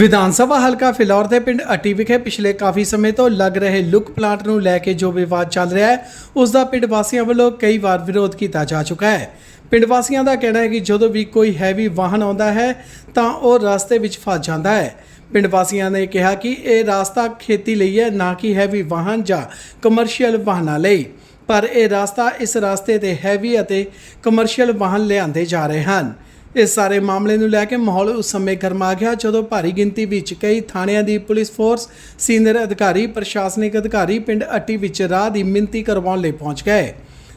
ਵਿਧਾਨ ਸਭਾ ਹਲਕਾ ਫਿਲੌਰ ਦੇ ਪਿੰਡ ਅਟੀ ਵਿਖੇ ਪਿਛਲੇ ਕਾਫੀ ਸਮੇਂ ਤੋਂ ਲੱਗ ਰਹੇ ਲੁੱਕ ਪਲਾਂਟ ਨੂੰ ਲੈ ਕੇ ਜੋ ਵਿਵਾਦ ਚੱਲ ਰਿਹਾ ਹੈ, ਉਸ ਦਾ ਪਿੰਡ ਵਾਸੀਆਂ ਵੱਲੋਂ ਕਈ ਵਾਰ ਵਿਰੋਧ ਕੀਤਾ ਜਾ ਚੁੱਕਾ ਹੈ। ਪਿੰਡ ਵਾਸੀਆਂ ਦਾ ਕਹਿਣਾ ਹੈ ਕਿ ਜਦੋਂ ਵੀ ਕੋਈ ਹੈਵੀ ਵਾਹਨ ਆਉਂਦਾ ਹੈ, ਤਾਂ ਉਹ ਰਸਤੇ ਵਿੱਚ ਫਸ ਜਾਂਦਾ ਹੈ। ਪਿੰਡ ਵਾਸੀਆਂ ਨੇ ਕਿਹਾ ਕਿ ਇਹ ਰਸਤਾ ਖੇਤੀ ਲਈ ਹੈ, ਨਾ ਕਿ ਹੈਵੀ ਵਾਹਨ ਜਾਂ ਕਮਰਸ਼ੀਅਲ ਵਾਹਨਾਂ ਲਈ। ਪਰ ਇਹ ਰਸਤਾ ਇਸ ਰਸਤੇ ਤੇ ਹੈਵੀ ਅਤੇ ਕਮਰਸ਼ੀਅਲ ਵਾਹਨ ਲਿਆਂਦੇ ਜਾ ਰਹੇ ਹਨ। ਇਸ ਸਾਰੇ ਮਾਮਲੇ ਨੂੰ ਲੈ ਕੇ ਮਾਹੌਲ ਉਸ ਸਮੇਂ ਗਰਮਾ ਗਿਆ ਜਦੋਂ ਭਾਰੀ ਗਿਣਤੀ ਵਿੱਚ ਕਈ ਥਾਣਿਆਂ ਦੀ ਪੁਲਿਸ ਫੋਰਸ, ਸੀਨੀਅਰ ਅਧਿਕਾਰੀ, ਪ੍ਰਸ਼ਾਸਨਿਕ ਅਧਿਕਾਰੀ, ਪਿੰਡ ਅੱਟੀ ਵਿੱਚ ਰਾਹ ਦੀ ਮਿੰਤੀ ਕਰਵਾਉਣ ਲਈ ਪਹੁੰਚ ਗਏ।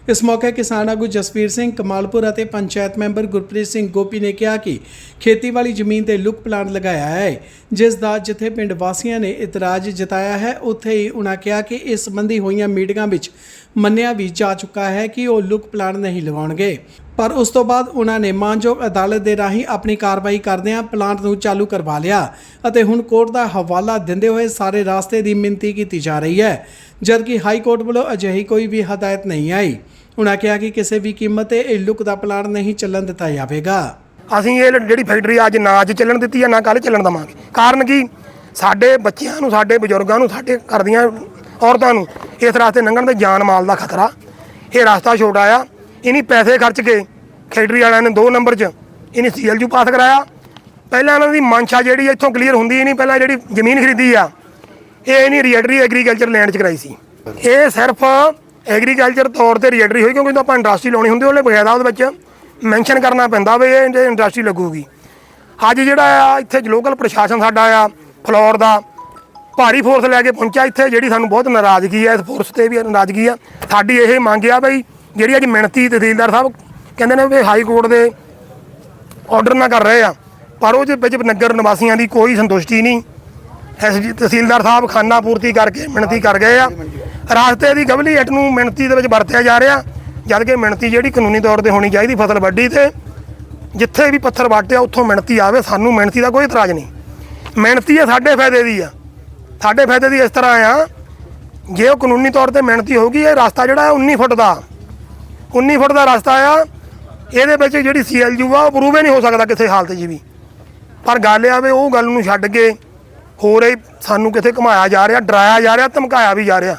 ਇਸ ਮੌਕੇ ਕਿਸਾਨ ਆਗੂ ਜਸਵੀਰ ਸਿੰਘ, ਕਮਾਲਪੁਰ ਅਤੇ ਪੰਚਾਇਤ ਮੈਂਬਰ ਗੁਰਪ੍ਰੀਤ ਸਿੰਘ ਗੋਪੀ ਨੇ ਕਿਹਾ ਕਿ ਖੇਤੀ ਵਾਲੀ ਜ਼ਮੀਨ ਤੇ ਲੁੱਕ ਪਲਾਂਟ ਲਗਾਇਆ ਹੈ, ਜਿਸ ਦਾ ਜਿੱਥੇ ਪਿੰਡ ਵਾਸੀਆਂ ਨੇ ਇਤਰਾਜ਼ ਜਤਾਇਆ ਹੈ, ਉੱਥੇ ਹੀ ਉਹਨਾਂ ਕਿਹਾ ਕਿ ਇਸ ਸੰਬੰਧੀ ਹੋਈਆਂ ਮੀਟਿੰਗਾਂ ਵਿੱਚ ਮੰਨਿਆ ਵੀ ਜਾ ਚੁੱਕਾ ਹੈ ਕਿ ਉਹ ਲੁੱਕ ਪਲਾਂਟ ਨਹੀਂ ਲਗਾਉਣਗੇ। ਪਰ ਉਸ ਤੋਂ ਬਾਅਦ ਉਹਨਾਂ ਨੇ ਮਾਨਯੋਗ ਅਦਾਲਤ ਦੇ ਰਾਹੀਂ ਆਪਣੀ ਕਾਰਵਾਈ ਕਰਦਿਆਂ ਪਲਾਂਟ ਨੂੰ ਚਾਲੂ ਕਰਵਾ ਲਿਆ ਅਤੇ ਹੁਣ ਕੋਰਟ ਦਾ ਹਵਾਲਾ ਦਿੰਦੇ ਹੋਏ ਸਾਰੇ ਰਾਸਤੇ ਦੀ ਮਿੰਤੀ ਕੀਤੀ ਜਾ ਰਹੀ ਹੈ, ਜਦਕਿ ਹਾਈ ਕੋਰਟ ਵੱਲੋਂ ਅਜਿਹੀ ਕੋਈ ਵੀ ਹਦਾਇਤ ਨਹੀਂ ਆਈ। ਉਹਨਾਂ ਕਿਹਾ ਕਿ ਕਿਸੇ ਵੀ ਕੀਮਤ ਤੇ ਇਹ ਲੁੱਕ ਦਾ ਪਲਾਂਟ ਨਹੀਂ ਚੱਲਣ ਦਿੱਤਾ ਜਾਵੇਗਾ। ਅਸੀਂ ਇਹ ਜਿਹੜੀ ਫੈਕਟਰੀ ਅੱਜ ਨਾ ਅੱਜ ਚੱਲਣ ਦਿੱਤੀ ਹੈ ਨਾ ਕੱਲ ਚੱਲਣ ਦਵਾਂਗੇ। ਕਾਰਨ ਕੀ? ਸਾਡੇ ਬੱਚਿਆਂ ਨੂੰ, ਸਾਡੇ ਬਜ਼ੁਰਗਾਂ ਨੂੰ, ਸਾਡੇ ਘਰ ਦੀਆਂ ਔਰਤਾਂ ਨੂੰ ਇਸ ਰਸਤੇ ਲੰਘਣ ਦੇ ਜਾਨ ਮਾਲ ਦਾ ਖਤਰਾ। ਇਹ ਰਸਤਾ ਛੋਟਾ ਆ ਇਨੀ ਪੈਸੇ ਖਰਚ ਕੇ ਫੈਕਟਰੀ ਵਾਲਿਆਂ ਨੇ 2 ਨੰਬਰ 'ਚ ਇਨੀ ਸੀਐਲਯੂ ਪਾਸ ਕਰਾਇਆ। ਪਹਿਲਾਂ ਇਹਨਾਂ ਦੀ ਮਨਸ਼ਾ ਜਿਹੜੀ ਇੱਥੋਂ ਕਲੀਅਰ ਹੁੰਦੀ ਹੀ ਨਹੀਂ, ਪਹਿਲਾਂ ਜਿਹੜੀ ਜ਼ਮੀਨ ਖਰੀਦੀ ਆ, ਇਹ ਨਹੀਂ ਰੀਐਡਰੀ ਐਗਰੀਕਲਚਰ ਲੈਂਡ 'ਚ ਕਰਾਈ ਸੀ। ਇਹ ਸਿਰਫ ਐਗਰੀਕਲਚਰ ਤੌਰ ਤੇ ਰੀਐਡਰੀ ਹੋਈ, ਕਿਉਂਕਿ ਜਦੋਂ ਆਪਾਂ ਇੰਡਸਟਰੀ ਲਾਉਣੀ ਹੁੰਦੀ ਉਹਲੇ ਬਕਾਇਦਾ ਉਹਦੇ ਵਿੱਚ ਮੈਂਸ਼ਨ ਕਰਨਾ ਪੈਂਦਾ ਵੀ ਇਹ ਇੰਡਸਟਰੀ ਲੱਗੂਗੀ। ਅੱਜ ਜਿਹੜਾ ਆ, ਇੱਥੇ ਲੋਕਲ ਪ੍ਰਸ਼ਾਸਨ ਸਾਡਾ ਆ, ਫਲੋਰ ਦਾ, ਭਾਰੀ ਫੋਰਸ ਲੈ ਕੇ ਪਹੁੰਚਿਆ ਇੱਥੇ, ਜਿਹੜੀ ਸਾਨੂੰ ਬਹੁਤ ਨਾਰਾਜ਼ਗੀ ਆ, ਇਸ ਫੋਰਸ ਤੇ ਵੀ ਨਾਰਾਜ਼ਗੀ ਆ। ਸਾਡੀ ਇਹ ਮੰਗ ਆ ਬਈ ਜਿਹੜੀ ਅੱਜ ਮਿਣਤੀ ਤਹਿਸੀਲਦਾਰ ਸਾਹਿਬ ਕਹਿੰਦੇ ਨੇ ਵੀ ਹਾਈ ਕੋਰਟ ਦੇ ਆਰਡਰ ਨਾ ਕਰ ਰਹੇ ਆ, ਪਰ ਉਹਦੇ ਵਿੱਚ ਨਗਰ ਨਿਵਾਸੀਆਂ ਦੀ ਕੋਈ ਸੰਤੁਸ਼ਟੀ ਨਹੀਂ। ਐਸਜੀ ਤਹਿਸੀਲਦਾਰ ਸਾਹਿਬ ਖਾਨਾ ਪੂਰਤੀ ਕਰਕੇ ਮਿਣਤੀ ਕਰ ਗਏ ਆ। ਰਾਸਤੇ ਦੀ ਗਵਲੀ ਇੱਟ ਨੂੰ ਮਿਹਨਤੀ ਦੇ ਵਿੱਚ ਵਰਤਿਆ ਜਾ ਰਿਹਾ, ਜਦ ਕਿ ਮਿਹਨਤੀ ਜਿਹੜੀ ਕਾਨੂੰਨੀ ਤੌਰ ਤੇ ਹੋਣੀ ਚਾਹੀਦੀ ਫਸਲ ਵੱਢੀ ਤੇ, ਜਿੱਥੇ ਵੀ ਪੱਥਰ ਵੱਟਿਆ ਉੱਥੋਂ ਮਿਹਨਤੀ ਆਵੇ, ਸਾਨੂੰ ਮਿਹਨਤੀ ਦਾ ਕੋਈ ਇਤਰਾਜ਼ ਨਹੀਂ। ਮਿਹਨਤੀ ਆ ਸਾਡੇ ਫਾਇਦੇ ਦੀ ਆ। ਸਾਡੇ ਫਾਇਦੇ ਦੀ ਇਸ ਤਰ੍ਹਾਂ ਆ, ਜੇ ਉਹ ਕਾਨੂੰਨੀ ਤੌਰ ਤੇ ਮਿਹਨਤੀ ਹੋਊਗੀ, ਇਹ ਰਸਤਾ ਜਿਹੜਾ ਹੈ 19 ਫੁੱਟ ਦਾ। 19 ਫੁੱਟ ਦਾ ਰਸਤਾ ਆ। ਇਹਦੇ ਵਿੱਚ ਜਿਹੜੀ ਸੀਐਲਯੂ ਆ, ਉਹ ਪ੍ਰੂਵ ਹੀ ਨਹੀਂ ਹੋ ਸਕਦਾ ਕਿਸੇ ਹਾਲਤ 'ਚ ਵੀ। ਪਰ ਗੱਲ ਇਹ ਆ ਵੀ ਉਹ ਗੱਲ ਨੂੰ ਛੱਡ ਕੇ ਹੋਰ ਇਹ ਸਾਨੂੰ ਕਿਤੇ ਘੁਮਾਇਆ ਜਾ ਰਿਹਾ, ਡਰਾਇਆ ਜਾ ਰਿਹਾ, ਧਮਕਾਇਆ ਵੀ ਜਾ ਰਿਹਾ।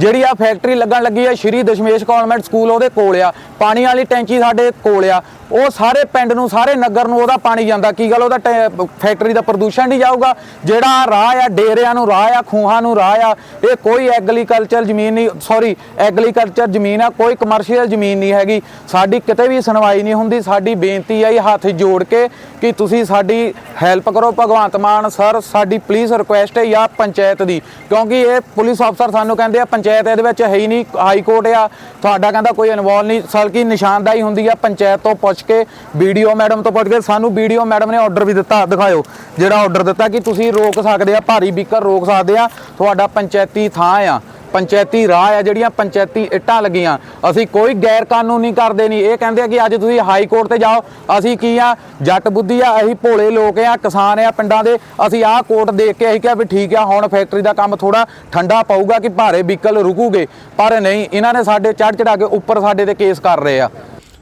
ਜਿਹੜੀ ਆ ਫੈਕਟਰੀ ਲੱਗਣ ਲੱਗੀ ਆ, ਸ਼੍ਰੀ ਦਸ਼ਮੇਸ਼ ਕਾਨਵੈਂਟ ਸਕੂਲ ਉਹਦੇ ਕੋਲ ਆ। ਪਾਣੀ ਵਾਲੀ ਟੈਂਕੀ ਸਾਡੇ ਕੋਲ ਆ। ਉਹ ਸਾਰੇ ਪਿੰਡ ਨੂੰ, ਸਾਰੇ ਨਗਰ ਨੂੰ ਉਹਦਾ ਪਾਣੀ ਜਾਂਦਾ। ਕੀ ਗੱਲ ਉਹਦਾ ਟੈ- ਫੈਕਟਰੀ ਦਾ ਪ੍ਰਦੂਸ਼ਣ ਨਹੀਂ ਜਾਊਗਾ? ਜਿਹੜਾ ਰਾਹ ਆ, ਡੇਰਿਆਂ ਨੂੰ ਰਾਹ ਆ, ਖੂਹਾਂ ਨੂੰ ਰਾਹ ਆ, ਇਹ ਕੋਈ ਐਗਰੀਕਲਚਰ ਜ਼ਮੀਨ ਨਹੀਂ ਸੌਰੀ ਐਗਰੀਕਲਚਰ ਜ਼ਮੀਨ ਆ, ਕੋਈ ਕਮਰਸ਼ੀਅਲ ਜ਼ਮੀਨ ਨਹੀਂ ਹੈਗੀ। ਸਾਡੀ ਕਿਤੇ ਵੀ ਸੁਣਵਾਈ ਨਹੀਂ ਹੁੰਦੀ। ਸਾਡੀ ਬੇਨਤੀ ਆ ਇਹ ਹੱਥ ਜੋੜ ਕੇ ਕਿ ਤੁਸੀਂ ਸਾਡੀ ਹੈਲਪ ਕਰੋ। ਭਗਵੰਤ ਮਾਨ ਸਰ, ਸਾਡੀ ਪਲੀਜ਼ ਰਿਕੁਐਸਟ ਹੈ ਜਾਂ ਪੰਚਾਇਤ ਦੀ। ਕਿਉਂਕਿ ਇਹ ਪੁਲਿਸ ਅਫਸਰ ਸਾਨੂੰ ਕਹਿੰਦੇ ਆ ਪੰਚਾਇਤ ਇਹਦੇ ਵਿੱਚ ਹੈ ਹੀ ਨਹੀਂ, ਹਾਈ ਕੋਰਟ ਆ। ਤੁਹਾਡਾ ਕਹਿੰਦਾ ਕੋਈ ਇਨਵੋਲ ਨਹੀਂ ਸਲਕੀ ਨਿਸ਼ਾਨਦਾਈ ਹੁੰਦੀ ਆ, ਪੰਚਾਇਤ ਤੋਂ ਪੁੱਛ ਕੇ ਵੀਡੀਓ ਮੈਡਮ ਤੋਂ ਪੁੱਛ ਕੇ, ਸਾਨੂੰ ਵੀਡੀਓ ਮੈਡਮ ਨੇ ਆਰਡਰ ਵੀ ਦਿੱਤਾ, ਦਿਖਾਇਓ, ਜਿਹੜਾ ਆਰਡਰ ਦਿੱਤਾ ਕਿ ਤੁਸੀਂ ਰੋਕ ਸਕਦੇ ਆ, ਭਾਰੀ ਵਹੀਕਲ ਰੋਕ ਸਕਦੇ ਆ, ਤੁਹਾਡਾ ਪੰਚਾਇਤੀ ਥਾਂ ਆ। ਪੰਚਾਇਤੀ ਰਾਹ ਆ ਜਿਹੜੀਆਂ ਪੰਚਾਇਤੀ ਇੱਟਾਂ ਲੱਗੀਆਂ। ਅਸੀਂ ਕੋਈ ਗੈਰ ਕਾਨੂੰਨੀ ਕਰਦੇ ਨਹੀਂ ਇਹ ਕਹਿੰਦੇ ਆ ਕਿ ਅੱਜ ਤੁਸੀਂ ਹਾਈ ਕੋਰਟ ਤੇ ਜਾਓ। ਅਸੀਂ ਕੀ ਆ? ਜੱਟ ਬੁੱਧੀ ਆ। ਅਸੀਂ ਭੋਲੇ ਲੋਕ ਆ, ਕਿਸਾਨ ਆ ਪਿੰਡਾਂ ਦੇ। ਅਸੀਂ ਆਹ ਕੋਰਟ ਦੇਖ ਕੇ ਅਸੀਂ ਕਿਹਾ ਵੀ ਠੀਕ ਆ, ਹੁਣ ਫੈਕਟਰੀ ਦਾ ਕੰਮ ਥੋੜਾ ਠੰਡਾ ਪਊਗਾ ਕਿ ਭਾਰੇ ਵਹੀਕਲ ਰੁਕੂਗੇ। ਪਰ ਨਹੀਂ, ਇਹਨਾਂ ਨੇ ਸਾਡੇ ਚੜ ਚੜਾ ਕੇ ਉੱਪਰ ਸਾਡੇ ਤੇ ਕੇਸ ਕਰ ਰਹੇ ਆ।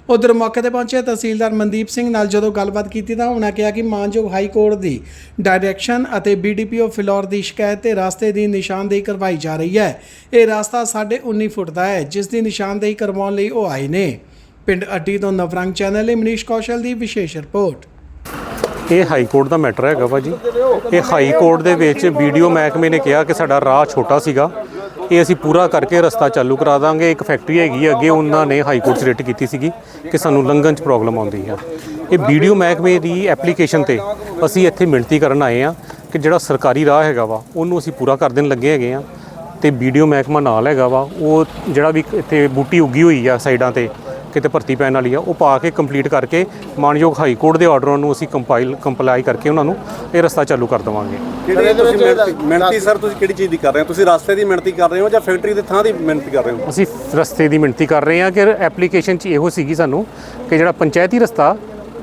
ਉਧਰ ਮੌਕੇ ਤੇ ਪਹੁੰਚੇ ਤਹਿਸੀਲਦਾਰ ਮਨਦੀਪ ਸਿੰਘ ਨਾਲ ਜਦੋਂ ਗੱਲਬਾਤ ਕੀਤੀ ਤਾਂ ਉਹਨਾਂ ਕਿਹਾ ਕਿ ਮਾਨਯੋਗ ਹਾਈ ਕੋਰਟ ਦੀ ਡਾਇਰੈਕਸ਼ਨ ਅਤੇ ਬੀਡੀਪੀਓ ਫਿਲੌਰ ਦੀ ਸ਼ਿਕਾਇਤ ਤੇ ਰਸਤੇ ਦੀ ਨਿਸ਼ਾਨਦੇਹੀ ਕਰਵਾਈ ਜਾ ਰਹੀ ਹੈ। ਇਹ ਰਾਸਤਾ ਸਾਢੇ 19 ਫੁੱਟ ਦਾ ਹੈ, ਜਿਸ ਦੀ ਨਿਸ਼ਾਨਦੇਹੀ ਕਰਵਾਉਣ ਲਈ ਉਹ ਆਏ ਨੇ। ਪਿੰਡ ਅੱਡੀ ਤੋਂ ਨਵਰੰਗ ਚੈਨਲ ਲਈ ਮਨੀਸ਼ ਕੌਸ਼ਲ ਦੀ ਵਿਸ਼ੇਸ਼ ਰਿਪੋਰਟ। ਇਹ ਹਾਈ ਕੋਰਟ ਦਾ ਮੈਟਰ ਹੈਗਾ ਵਾ ਜੀ ਇਹ ਹਾਈ ਕੋਰਟ ਦੇ ਵਿੱਚ ਵੀਡੀਓ ਮਹਿਕਮੇ ਨੇ ਕਿਹਾ ਕਿ ਸਾਡਾ ਰਾਹ ਛੋਟਾ ਸੀਗਾ। ਇਹ ਅਸੀਂ ਪੂਰਾ ਕਰਕੇ ਰਸਤਾ ਚਾਲੂ ਕਰਾ ਦਾਂਗੇ। ਇੱਕ ਫੈਕਟਰੀ ਹੈਗੀ ਹੈ ਅੱਗੇ ਉਹਨਾਂ ਨੇ ਹਾਈ ਕੋਰਟ 'ਚ ਰਿਟ ਕੀਤੀ ਸੀਗੀ ਕਿ ਸਾਨੂੰ ਲੰਘਣ 'ਚ ਪ੍ਰੋਬਲਮ ਆਉਂਦੀ ਆ। ਇਹ ਵੀਡੀਓ ਮਹਿਕਮੇ ਦੀ ਐਪਲੀਕੇਸ਼ਨ ਤੇ ਅਸੀਂ ਇੱਥੇ ਮਿਣਤੀ ਕਰਨ ਆਏ ਆ ਕਿ ਜਿਹੜਾ ਸਰਕਾਰੀ ਰਾਹ ਹੈਗਾ ਵਾ, ਉਹਨੂੰ ਅਸੀਂ ਪੂਰਾ ਕਰ ਦੇਣ ਲੱਗੇ ਹੈਗੇ ਆ। ਤੇ ਵੀਡੀਓ ਮਹਿਕਮਾ ਨਾਲ ਹੈਗਾ ਵਾ, ਉਹ ਜਿਹੜਾ ਵੀ ਇੱਥੇ ਬੂਟੀ ਉੱਗੀ ਹੋਈ ਆ ਸਾਈਡਾਂ ਤੇ ਕਿਤੇ ਭਰਤੀ ਪੈਣ ਵਾਲੀ ਆ ਉਹ ਪਾ ਕੇ ਕੰਪਲੀਟ ਕਰਕੇ ਮਾਨਯੋਗ ਹਾਈ ਕੋਰਟ ਦੇ ਆਰਡਰਾਂ ਨੂੰ ਅਸੀਂ ਕੰਪਾਈਲ ਕੰਪਲਾਈ ਕਰਕੇ ਉਹਨਾਂ ਨੂੰ ਇਹ ਰਸਤਾ ਚਾਲੂ ਕਰ ਦੇਵਾਂਗੇ। ਕਿਹੜੀ ਤੁਸੀਂ ਮਿਹਨਤੀ ਮਿਹਨਤੀ ਸਰ ਤੁਸੀਂ ਕਿਹੜੀ ਚੀਜ਼ ਦੀ ਕਰ ਰਹੇ ਹੋ? ਤੁਸੀਂ ਰਸਤੇ ਦੀ ਮਿਹਨਤੀ ਕਰ ਰਹੇ ਹੋ ਜਾਂ ਫੈਕਟਰੀ ਦੇ ਥਾਂ ਦੀ ਮਿਹਨਤੀ ਕਰ ਰਹੇ ਹੋ? ਅਸੀਂ ਰਸਤੇ ਦੀ ਮਿਣਤੀ ਕਰ ਰਹੇ ਹਾਂ ਕਿ ਐਪਲੀਕੇਸ਼ਨ 'ਚ ਇਹੋ ਸੀਗੀ ਸਾਨੂੰ ਕਿ ਜਿਹੜਾ ਪੰਚਾਇਤੀ ਰਸਤਾ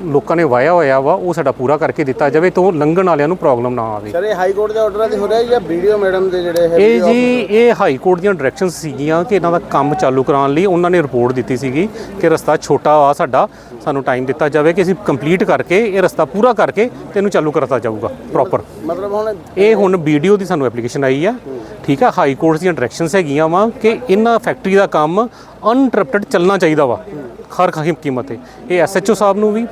ਲੋਕਾਂ ਨੇ ਵਾਇਆ ਹੋਇਆ ਵਾ ਉਹ ਸਾਡਾ ਪੂਰਾ ਕਰਕੇ ਦਿੱਤਾ ਜਾਵੇ ਤਾਂ ਲੰਘਣ ਵਾਲਿਆਂ ਨੂੰ ਪ੍ਰੋਬਲਮ ਨਾ ਆਵੇ। ਸਰ ਇਹ ਹਾਈ ਕੋਰਟ ਦੇ ਆਰਡਰਾਂ ਤੇ ਹੋ ਰਿਹਾ ਜਾਂ ਵੀਡੀਓ ਮੈਡਮ ਦੇ ਜਿਹੜੇ ਹੈ ਇਹ ਜੀ ਇਹ ਹਾਈ ਕੋਰਟ ਦੀਆਂ ਡਾਇਰੈਕਸ਼ਨਸ ਸੀਗੀਆਂ ਕਿ ਇਹਨਾਂ ਦਾ ਕੰਮ ਚਾਲੂ ਕਰਾਉਣ ਲਈ ਉਹਨਾਂ ਨੇ ਰਿਪੋਰਟ ਦਿੱਤੀ ਸੀਗੀ ਕਿ ਰਸਤਾ ਛੋਟਾ ਆ ਸਾਡਾ ਸਾਨੂੰ ਟਾਈਮ ਦਿੱਤਾ ਜਾਵੇ ਕਿ ਅਸੀਂ ਕੰਪਲੀਟ ਕਰਕੇ ਇਹ ਰਸਤਾ ਪੂਰਾ ਕਰਕੇ ਤੇ ਇਹਨੂੰ ਚਾਲੂ ਕਰਤਾ ਜਾਊਗਾ ਪ੍ਰੋਪਰ ਮਤਲਬ ਹੁਣ ਇਹ ਹੁਣ ਵੀਡੀਓ ਦੀ ਸਾਨੂੰ ਐਪਲੀਕੇਸ਼ਨ ਆਈ ਆ ਠੀਕ ਆ? ਹਾਈ ਕੋਰਟ ਦੀਆਂ ਡਾਇਰੈਕਸ਼ਨਸ ਹੈਗੀਆਂ ਵਾ ਕਿ ਇਹਨਾਂ ਫੈਕਟਰੀ ਦਾ ਕੰਮ ਅਨਟਰਪਟਡ ਚੱਲਣਾ ਚਾਹੀਦਾ ਵਾ ਹਰ ਕੀਮਤ ਤੇ। ਇਹ ਐਸਐਚਓ ਸਾਹਿਬ ਨੂੰ ਵੀ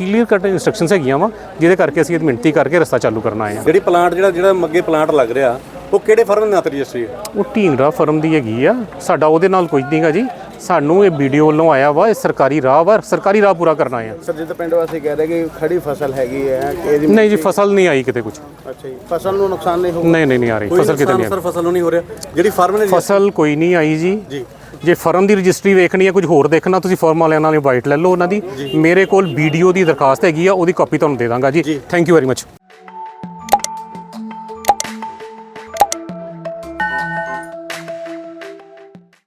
ਕਲੀਅਰ ਕੱਟ ਇਨਸਟਰਕਸ਼ਨਸ ਹੈਗੀਆਂ ਵਾ ਜਿਹਦੇ ਕਰਕੇ ਅਸੀਂ ਇਹ ਮਿਹਨਤੀ ਕਰਕੇ ਰਸਤਾ ਚਾਲੂ ਕਰਨਾ ਆਏ ਆ ਜਿਹੜੀ ਪਲਾਂਟ ਜਿਹੜਾ ਜਿਹੜਾ ਅੱਗੇ ਪਲਾਂਟ ਲੱਗ ਰਿਹਾ ਉਹ ਕਿਹੜੇ ਫਰਮ ਦੇ ਨਾਂ ਤੇ ਰਜਿਸਟਰੀ ਹੈ? ਉਹ ਢੀਂਗਰਾ ਫਰਮ ਦੀ ਹੈਗੀ ਆ। ਸਾਡਾ ਉਹਦੇ ਨਾਲ ਕੁਝ ਨਹੀਂਗਾ ਜੀ। ਸਾਨੂੰ ਇਹ ਵੀਡੀਓ ਵੱਲੋਂ ਆਇਆ ਵਾ ਇਹ ਸਰਕਾਰੀ ਰਾਹ ਵਾ ਸਰਕਾਰੀ ਰਾਹ ਪੂਰਾ ਕਰਨਾ ਆ ਸਰ ਜਿੱਦਾਂ ਪਿੰਡ ਵਾਸੀ ਕਹਿ ਰਹੇ ਕਿ ਖੜੀ ਫਸਲ ਹੈਗੀ ਹੈ ਕਿ ਇਹਦੀ ਨਹੀਂ ਜੀ ਫਸਲ ਨਹੀਂ ਆਈ ਕਿਤੇ ਕੁਝ ਅੱਛਾ ਜੀ ਫਸਲ ਨੂੰ ਨੁਕਸਾਨ ਨਹੀਂ ਹੋਊਗਾ ਨਹੀਂ ਨਹੀਂ ਨਹੀਂ ਆ ਰਹੀ। ਕੋਈ ਫਸਲ ਕਿਤੇ ਨਹੀਂ ਆ ਸਰ ਫਸਲ ਨੂੰ ਨਹੀਂ ਹੋ ਰਿਹਾ। ਜਿਹੜੀ ਫਰਮ ਨੇ। ਫਸਲ ਕੋਈ ਨਹੀਂ ਆਈ ਜੀ। ਜੀ। ਜੇ ਫਰਮ ਦੀ ਰਜਿਸਟਰੀ ਵੇਖਣੀ ਹੈ ਕੁਝ ਹੋਰ ਦੇਖਣਾ ਤੁਸੀਂ ਫਰਮ ਵਾਲਿਆਂ ਨਾਲ ਇਨਵਾਈਟ ਲੈ ਲਓ ਉਹਨਾਂ ਦੀ। ਮੇਰੇ ਕੋਲ ਵੀਡੀਓ ਦੀ ਦਰਖਾਸਤ ਹੈਗੀ ਆ ਉਹਦੀ ਕਾਪੀ ਤੁਹਾਨੂੰ ਦੇ ਦਾਂਗਾ ਜੀ। Thank you very much